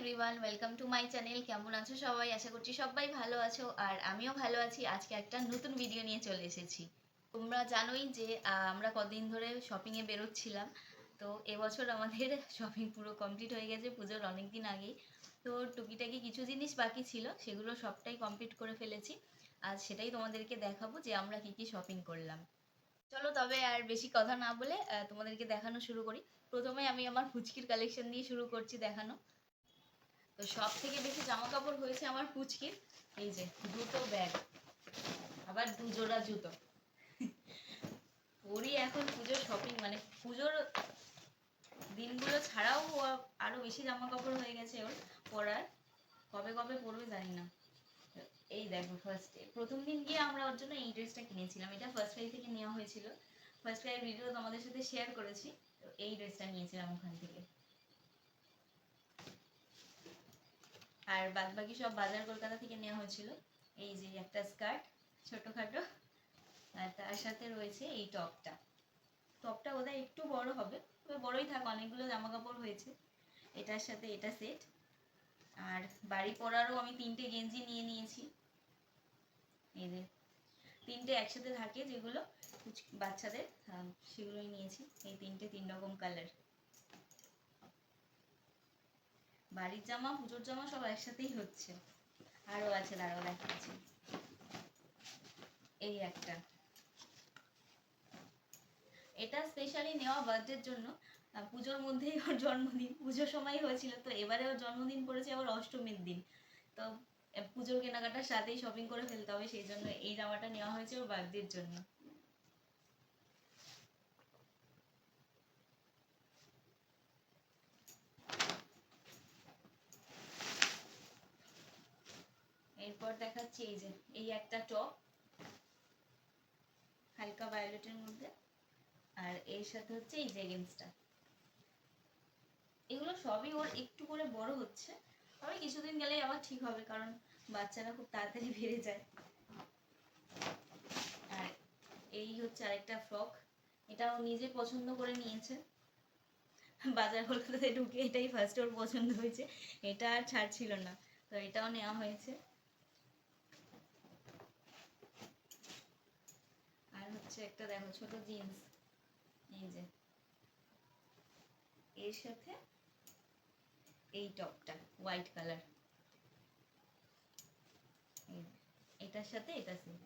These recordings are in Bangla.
Everyone welcome to my channel কেমন আছো সবাই? আশা করছি সবাই ভালো আছো। আর আমিও ভালো আছি। আজকে একটা নতুন ভিডিও নিয়ে চলে এসেছি। তোমরা জানোই যে আমরা কদিন ধরে শপিংয়ে বেরোচ্ছিলাম। তো এবছর আমাদের শপিং পুরো কমপ্লিট হয়ে গেছে, পুজোর অনেক দিন আগেই। তো টুকিটাকি কিছু জিনিস বাকি ছিল, সেগুলো সবটাই কমপ্লিট করে ফেলেছি। আজ সেটাই তোমাদেরকে দেখাবো যে আমরা কি কি শপিং করলাম। চলো তবে আর বেশি কথা না বলে তোমাদেরকে দেখানো শুরু করি। প্রথমে আমি আমার ফুচকির কালেকশন দিয়ে শুরু করছি দেখানো। তো সব থেকে বেশি জামা কাপড় হয়েছে আমার পুচকির। এই যে, দুটো ব্যাগ। আবার দুজোড়া জুতো। ওরই এখন পুজোর শপিং মানে পুজোর দিনগুলো ছাড়াও আরও বেশি জামা কাপড় হয়ে গেছে ওর পরার। কবে কবে পরবে জানি না। এই দেখো ফার্স্টে প্রথম দিন গিয়ে আমরা ওর জন্য এই ড্রেসটা কিনেছিলাম। এটা ফার্স্ট ক্রাই থেকে নেওয়া হয়েছিল। ফার্স্ট ক্রাইয়ের ভিডিও তোমাদের সাথে শেয়ার করেছি। তো এই ড্রেসটা নিয়েছিলাম ওখান থেকে। আর বাদ বাকি সব বাজার কলকাতা থেকে নেওয়া হয়েছিল। এই যে একটা স্কার্ট ছোটখাটো। আর তার সাথে রয়েছে এই টপটা। টপটা বোধহয় একটু বড় হবে, তবে বড়ই থাক, অনেকগুলো জামা কাপড় হয়েছে। এটার সাথে এটা সেট আর বাড়ি পরারও আমি তিনটে গেঞ্জি নিয়ে নিয়েছি। এই যে তিনটে একসাথে থাকে যেগুলো বাচ্চাদের সেগুলোই নিয়েছি। এই তিনটে তিন রকম কালার বাড়ির জামা, পুজোর জামা সব একসাথেই হচ্ছে। আরও আছে দাঁড়াও দেখাচ্ছি। এই একটা। এটা স্পেশালি নেওয়া বার্থডের জন্য। পুজোর মধ্যেই ওর জন্মদিন। পুজোর সময় হয়েছিল, তো এবারে ওর জন্মদিন পড়েছে আবার অষ্টমীর দিন। তো পুজোর কেনাকাটার সাথেই শপিং করে ফেলতে হবে, সেই জন্য এই জামাটা নেওয়া হয়েছে ওর বার্থডের জন্য। দেখাচ্ছি এই যে, এই একটা টপ হালকা ভায়োলেটের মধ্যে, আর এর সাথে হচ্ছে এই জেগিন্সটা এগুলো সবই ওর একটু করে বড় হচ্ছে। তবে কিছুদিন গেলেই আবার ঠিক হবে, কারণ বাচ্চারা খুব তাড়াতাড়ি বেড়ে যায়। আর এই হচ্ছে আরেকটা ফ্রক এটা ও নিজে পছন্দ করে নিয়েছে। বাজার কলকাতাতে ঢুকে এটাই ফার্স্ট ওর পছন্দ হয়েছে। এটা আর ছাড় ছিল না। তো এটাও নেওয়া হয়েছে আর হচ্ছে একটা দেখো ছোট জিন্স। এই যে। এর সাথে এই টপটা, হোয়াইট কালার। এটার সাথে এটা সেট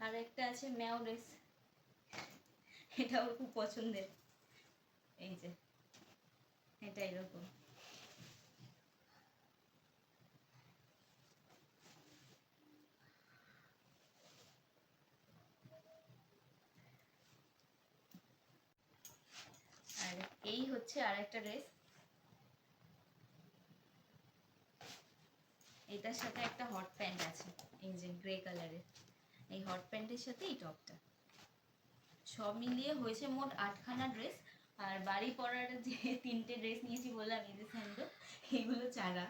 আর একটা আছে ম্যাও ড্রেস। এটা ওর খুব পছন্দের। এই যে, এটা এরকম আর এই হচ্ছে আর একটা ড্রেস। এটার সাথে একটা হট প্যান্ট আছে, এই যে গ্রে কালারের। এই হট প্যান্টের সাথে এই টপটা। সব মিলিয়ে হয়েছে মোট আটখানা ড্রেস। আর বাড়ি পরার যে তিনটে ড্রেস নিয়েছি বললাম এই যে স্যান্ডো এইগুলো চারা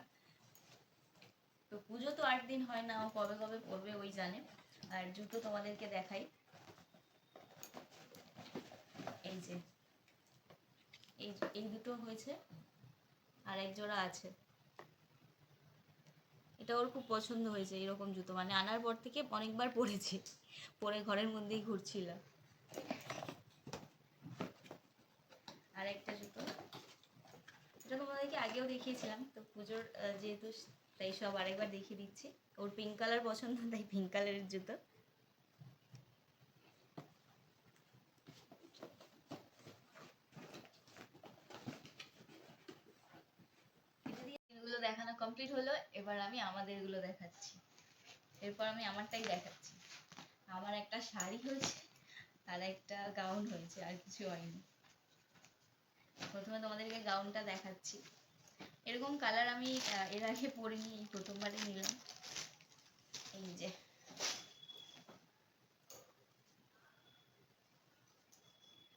তো পুজো তো আট দিন হয় না, কবে কবে পড়বে ওই জানে। আর জুতো তোমাদেরকে দেখাই। এই যে এই এই দুটো হয়েছে, আর এক জোড়া আছে। এটা ওর খুব পছন্দ হয়েছে, এরকম জুতো। মানে আনার পর থেকে অনেকবার পরেছি, পরে ঘরের মধ্যেই ঘুরছিল আর একটা জুতো। এটা তোমাদেরকে আগেও দেখিয়েছিলাম, তো পুজোর যেহেতু, তাই সব আরেকবার দেখিয়ে দিচ্ছি। ওর পিঙ্ক কালার পছন্দ, তাই পিঙ্ক কালারের জুতো এটা দিয়ে এগুলো দেখানো কমপ্লিট হলো, এবার আমি আমাদেরগুলো দেখাচ্ছি। এরপর আমি আমারটাই দেখাচ্ছি। আমার একটা শাড়ি হয়েছে, আর একটা গাউন হয়েছে, আর কিছু হয়নি। প্রথমে তোমাদেরকে গাউনটা দেখাচ্ছি। এরকম কালার আমি এর আগে পরিনি এই প্রথমবারই নিলাম। এই যে।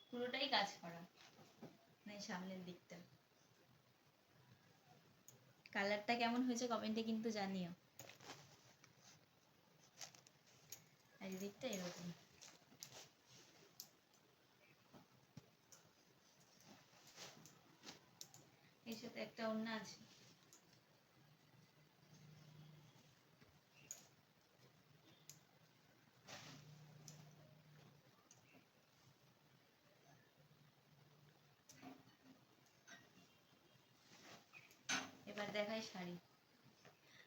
পুরোটাই কাজ করা মানে সামনের দিকটা। কালারটা কেমন হয়েছে কমেন্টে কিন্তু জানিও। আর এদিকটা এরকম। এর সাথে একটা অন্য আছে এবার দেখাই শাড়ি।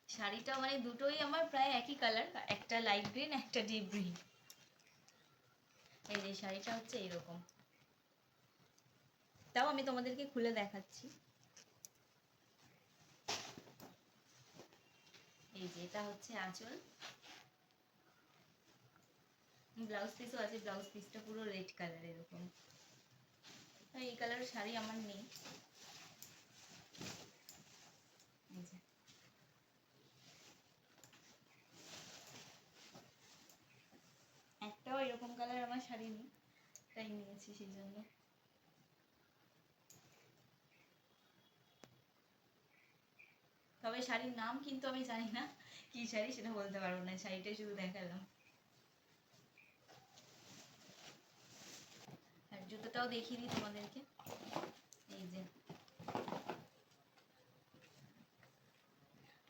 শাড়িটা মানে দুটোই আমার প্রায় একই কালার একটা লাইট গ্রিন একটা ডিপ গ্রিন এই যে শাড়িটা হচ্ছে এরকম। তাও আমি তোমাদেরকে খুলে দেখাচ্ছি। এই যে এটা হচ্ছে আঁচল। ব্লাউজ পিসও আছে, ব্লাউজ পিসটা পুরো রেড কালার এরকম। এই কালারের শাড়ি আমার নেই এই যে একটাও এরকম নেই তাই নিয়েছি সেই জন্য। তবে শাড়ির নাম কিন্তু আমি জানি না, কি শাড়ি সেটা বলতে পারব না, শাড়িটাই শুধু দেখালাম। আর জুতোটাও দেখিয়ে দিই তোমাদেরকে। এই যে।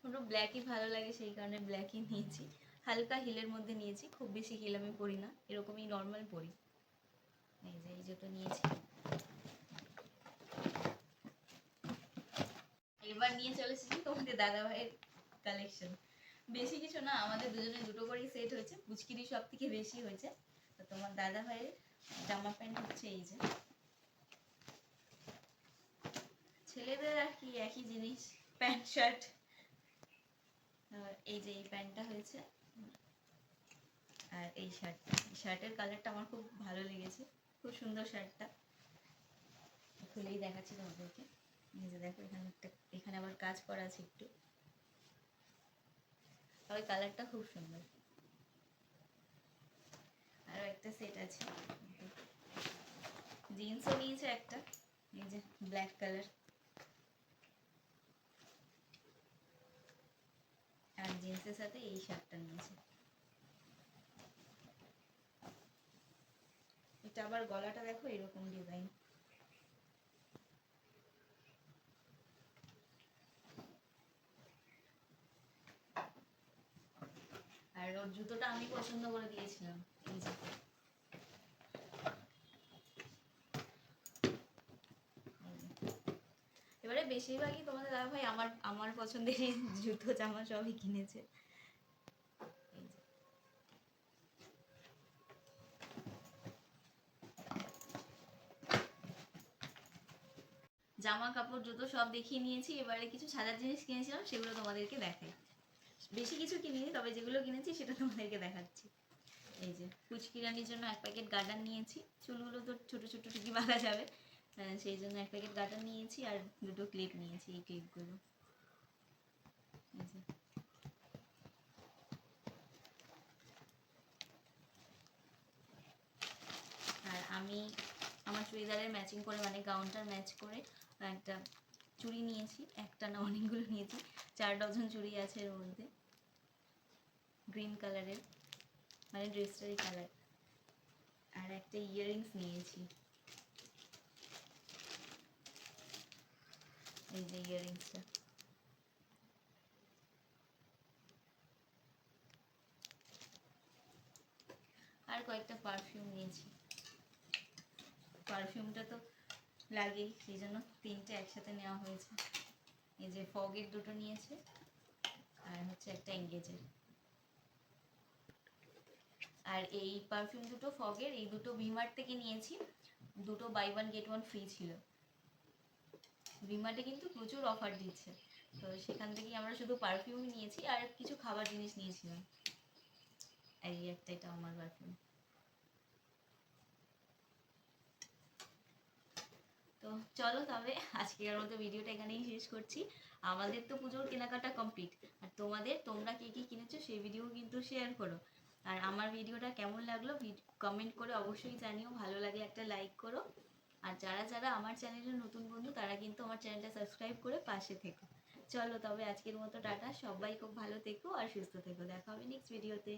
পুরো ব্ল্যাকই ভালো লাগে, সেই কারণে ব্ল্যাকই নিয়েছি। হালকা হিলের মধ্যে নিয়েছি, খুব বেশি হিল আমি পরি না, এরকমই নর্মাল পরি। এই যে, এই জুতো নিয়েছি। এবার নিয়ে চলে এসেছি তোমাদের দাদা ভাইয়ের কালেকশন বেশি কিছু না, আমাদের দুজনে দুটো করেই সেট হয়েছে পুচকিরি সব থেকে বেশি হয়েছে। তো তোমার দাদা ভাইয়ের জামা প্যান্ট হচ্ছে এই যে। ছেলেদের আর কি একই জিনিস, প্যান্ট শার্ট। এই যে এই প্যান্টটা হয়েছে। আর এই শার্টটা শার্টের কালারটা আমার খুব ভালো লেগেছে। খুব সুন্দর শার্টটা খুলেই দেখাচ্ছি তোমাদেরকে। এই দেখো, এখানে এখানে আবার কাজ করা আছে একটু। তবে কালারটা খুব সুন্দর। আরও একটা সেট আছে। জিন্সও নিয়েছে একটা। এই যে ব্ল্যাক কালার আর জিন্সের সাথে এই শার্টটা নিয়েছে। এটা আবার গলাটা দেখো এরকম ডিজাইন আর ওর জুতোটা আমি পছন্দ করে দিয়েছিলাম এবারে বেশিরভাগই তোমাদের দাদা ভাই আমার আমার পছন্দের জুতো জামা সবই কিনেছে এই যে। জামা কাপড়, জুতো সব দেখিয়ে নিয়েছি। এবারে কিছু সাজার জিনিস কিনেছিলাম, সেগুলো তোমাদেরকে দেখাই। বেশি কিছু কিনিনি, তবে যেগুলো কিনেছি, সেটা তোমাদেরকে দেখাচ্ছি। এই যে, পুচকি রানির জন্য এক প্যাকেট গার্ডার নিয়েছি। চুলগুলো তো ছোটো ছোটো টুকি বাঁধা যাবে। সেই জন্য এক প্যাকেট গার্ডার নিয়েছি আর দুটো ক্লিপ নিয়েছি এই ক্লিপগুলো। আর আমি আমার চুড়িদারের ম্যাচিং করে মানে গাউনটার ম্যাচ করে একটা চুড়ি নিয়েছি, একটা না অনেকগুলো নিয়েছি, চার ডজন চুড়ি আছে এর মধ্যে। গ্রিন কালারের মানে ড্রেসটারই কালার আর একটা ইয়াররিংস নিয়েছি। এই যে ইয়াররিংসটা আর কয়েকটা পারফিউম নিয়েছি। পারফিউমটা তো লাগেই সেই জন্য তিনটে একসাথে নেওয়া হয়েছে। এই যে ফগের দুটো নিয়েছে, আর হচ্ছে একটা এঙ্গেজের। আর এই পারফিউম দুটো ফগের, এই দুটো ভিমার্ট থেকে নিয়েছি। দুটো buy one get one free ছিল। ভিমার্টে কিন্তু প্রচুর অফার দিচ্ছে। তো সেখান থেকেই আমরা শুধু পারফিউমই নিয়েছি, আর কিছু খাবার জিনিস নিয়েছিলাম। এই একটা, এটা আমার পারফিউম তো চলো তবে আজকের মতো ভিডিওটা এখানেই শেষ করছি। আমাদের তো পুজোর কেনাকাটা কমপ্লিট আর তোমাদের, তোমরা কে কি কিনেছো সেই ভিডিও কিন্তু শেয়ার করো। আর আমার ভিডিওটা কেমন লাগল কমেন্ট করে অবশ্যই জানিও। ভালো লাগে একটা লাইক করো। আর যারা যারা আমার চ্যানেলের নতুন বন্ধু, তারা কিন্তু আমার চ্যানেলটা সাবস্ক্রাইব করে পাশে থেকো। চলো তবে আজকের মতো টাটা। সবাই খুব ভালো থেকো আর সুস্থ থেকো। দেখা হবে নেক্সট ভিডিওতে